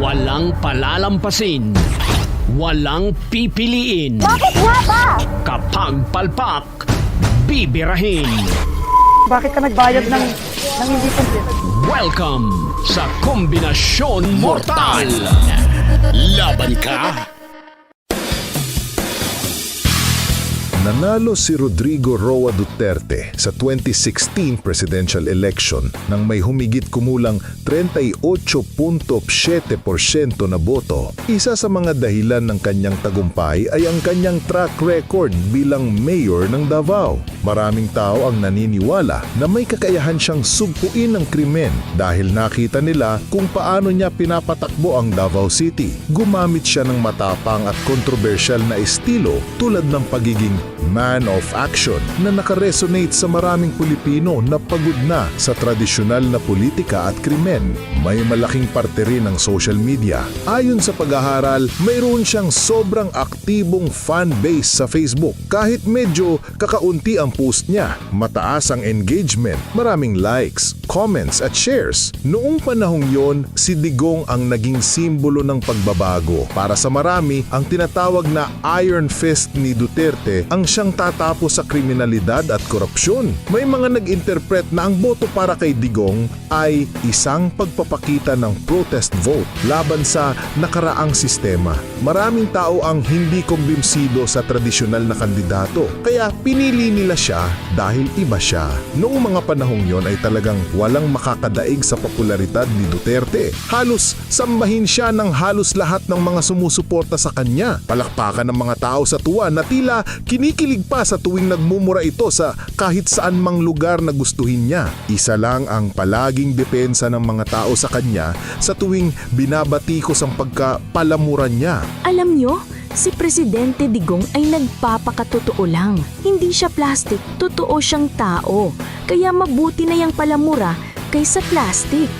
Walang palalampasin. Walang pipiliin. Bakit nga ba? Kapag palpak, bibirahin. Bakit ka nagbayad ng, ng hindi complete? Welcome sa Kombinasyon Mortal. Laban ka? Nanalo si Rodrigo Roa Duterte sa 2016 presidential election nang may humigit kumulang 38.7% na boto. Isa sa mga dahilan ng kanyang tagumpay ay ang kanyang track record bilang mayor ng Davao. Maraming tao ang naniniwala na may kakayahan siyang sugpuin ng krimen dahil nakita nila kung paano niya pinapatakbo ang Davao City. Gumamit siya ng matapang at kontrobersyal na estilo tulad ng pagiging man of action na nakaresonate sa maraming Pilipino na pagod na sa tradisyonal na politika at krimen. May malaking parte rin ng social media. Ayon sa pag-aaral, mayroon siyang sobrang aktibong fan base sa Facebook. Kahit medyo kakaunti ang post niya, mataas ang engagement, maraming likes, comments at shares. Noong panahong yon, si Digong ang naging simbolo ng pagbabago. Para sa marami, ang tinatawag na Iron Fist ni Duterte ang siyang tatapos sa kriminalidad at korupsyon. May mga nag-interpret na ang boto para kay Digong ay isang pagpapakita ng protest vote laban sa nakaraang sistema. Maraming tao ang hindi kumbimsido sa tradisyonal na kandidato, kaya pinili nila siya dahil iba siya. Noong mga panahong yon ay talagang walang makakadaig sa popularidad ni Duterte. Halos sambahin siya ng halos lahat ng mga sumusuporta sa kanya. Palakpakan ng mga tao sa tuwa na tila kinikilig pa sa tuwing nagmumura ito sa kahit saan mang lugar na gustuhin niya. Isa lang ang palaging depensa ng mga tao sa kanya sa tuwing binabatikos ang pagkapalamuran niya. Alam nyo, si Presidente Digong ay nagpapakatotoo lang. Hindi siya plastic, totoo siyang tao. Kaya mabuti na yung palamura kaysa plastic.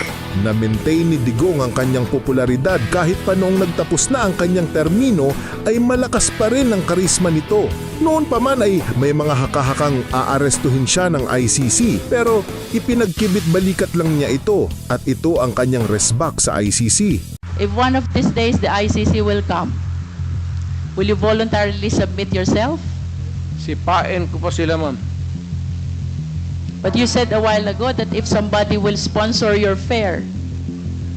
Na-maintain ni Digong ang kanyang popularidad kahit pa noong nagtapos na ang kanyang termino ay malakas pa rin ang karisma nito. Noon pa man ay may mga hakahakang aarestuhin siya ng ICC pero ipinagkibit balikat lang niya ito at ito ang kanyang resback sa ICC. If one of these days the ICC will come, will you voluntarily submit yourself? Sipain ko pa sila, ma'am. But you said a while ago that if somebody will sponsor your fare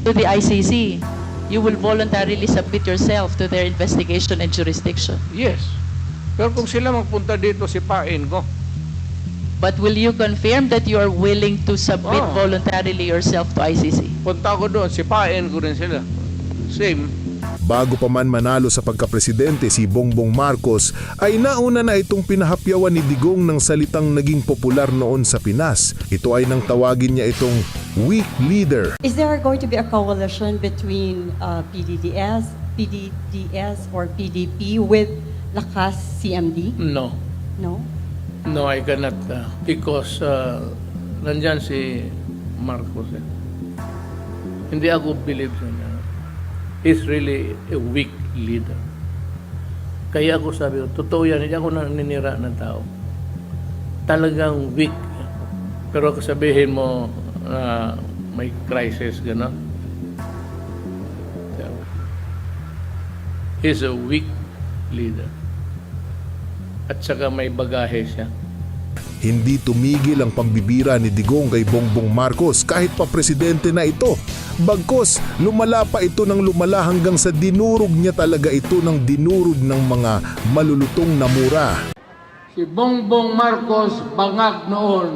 to the ICC, you will voluntarily submit yourself to their investigation and jurisdiction. Yes. Pero kung sila magpunta dito, sipain ko. But will you confirm that you are willing to submit Oh. voluntarily yourself to ICC? Punta ko doon, sipain ko rin sila. Same. Bago pa man manalo sa pagkapresidente si Bongbong Marcos ay nauna na itong pinahapyawan ni Digong ng salitang naging popular noon sa Pinas. Ito ay nang tawagin niya itong weak leader. Is there going to be a coalition between uh, PDDS, PDDS, or PDP with Lakas CMD? No. No? No, I cannot. uh, because uh, nandyan si Marcos. Eh. Hindi ako believe sa niya. He's really a weak leader. Kaya ako sabi ko, totoo yan, hindi ako naninira ng tao. Talagang weak. Pero sabihin mo na may crisis, gano'n. He's a weak leader. At saka may bagahe siya. Hindi tumigil ang pambibira ni Digong kay Bongbong Marcos kahit pa presidente na ito. Bagkos, lumala pa ito ng lumala hanggang sa dinurog niya talaga ito ng dinurog ng mga malulutong na mura. Si Bongbong Marcos bangag noon.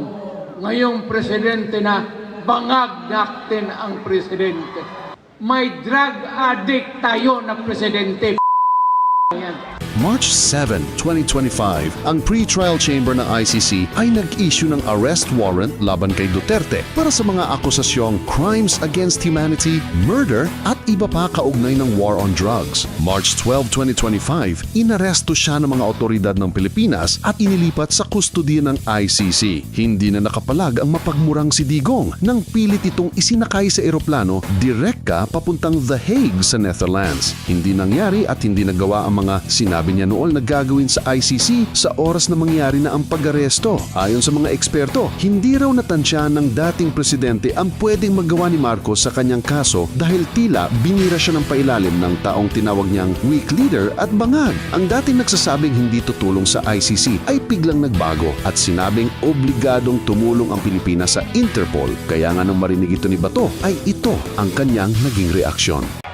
Ngayong presidente na, bangag natin ang presidente. May drug addict tayo na presidente. March 7, 2025, ang pre-trial chamber ng ICC ay nag-issue ng arrest warrant laban kay Duterte para sa mga akusasyong crimes against humanity, murder at iba pa kaugnay ng war on drugs. March 12, 2025, inaresto siya ng mga otoridad ng Pilipinas at inilipat sa kustodiya ng ICC. Hindi na nakapalag ang mapagmurang si Digong nang pilit itong isinakay sa eroplano direkta papuntang The Hague sa Netherlands. Hindi nangyari at hindi nagawa ang mga sinabi Sinabi niya noon na gagawin sa ICC sa oras na mangyari na ang pag-aresto. Ayon sa mga eksperto, hindi raw natansya ng dating presidente ang pwedeng magawa ni Marcos sa kanyang kaso dahil tila binira siya ng pailalim ng taong tinawag niyang weak leader at bangag. Ang dating nagsasabing hindi tutulong sa ICC ay biglang nagbago at sinabing obligadong tumulong ang Pilipinas sa Interpol. Kaya nga nang marinig ito ni Bato ay ito ang kanyang naging reaksyon.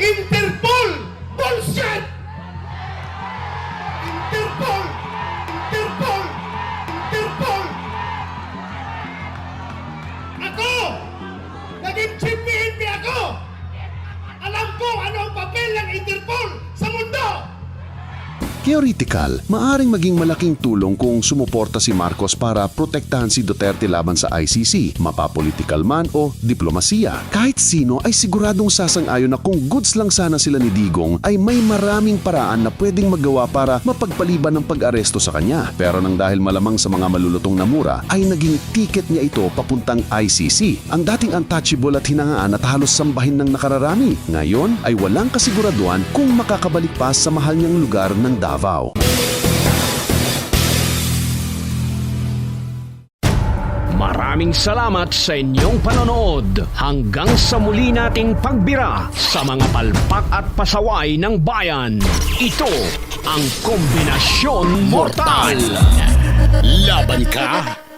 Interpol! Bullshit! Theoretical, maaring maging malaking tulong kung sumuporta si Marcos para protektahan si Duterte laban sa ICC, mapapolitikal man o diplomasiya. Kahit sino ay siguradong sasang-ayon na kung goods lang sana sila ni Digong ay may maraming paraan na pwedeng magawa para mapagpaliban ng pag-aresto sa kanya. Pero nang dahil malamang sa mga malulutong na mura, ay naging ticket niya ito papuntang ICC. Ang dating untouchable at hinangaan at halos sambahin ng nakararami. Ngayon ay walang kasiguraduhan kung makakabalik pa sa mahal niyang lugar ng Davao. Maraming salamat sa inyong panonood. Hanggang sa muli nating pagbira sa mga palpak at pasaway ng bayan. Ito ang Kombinasyon Mortal. Laban ka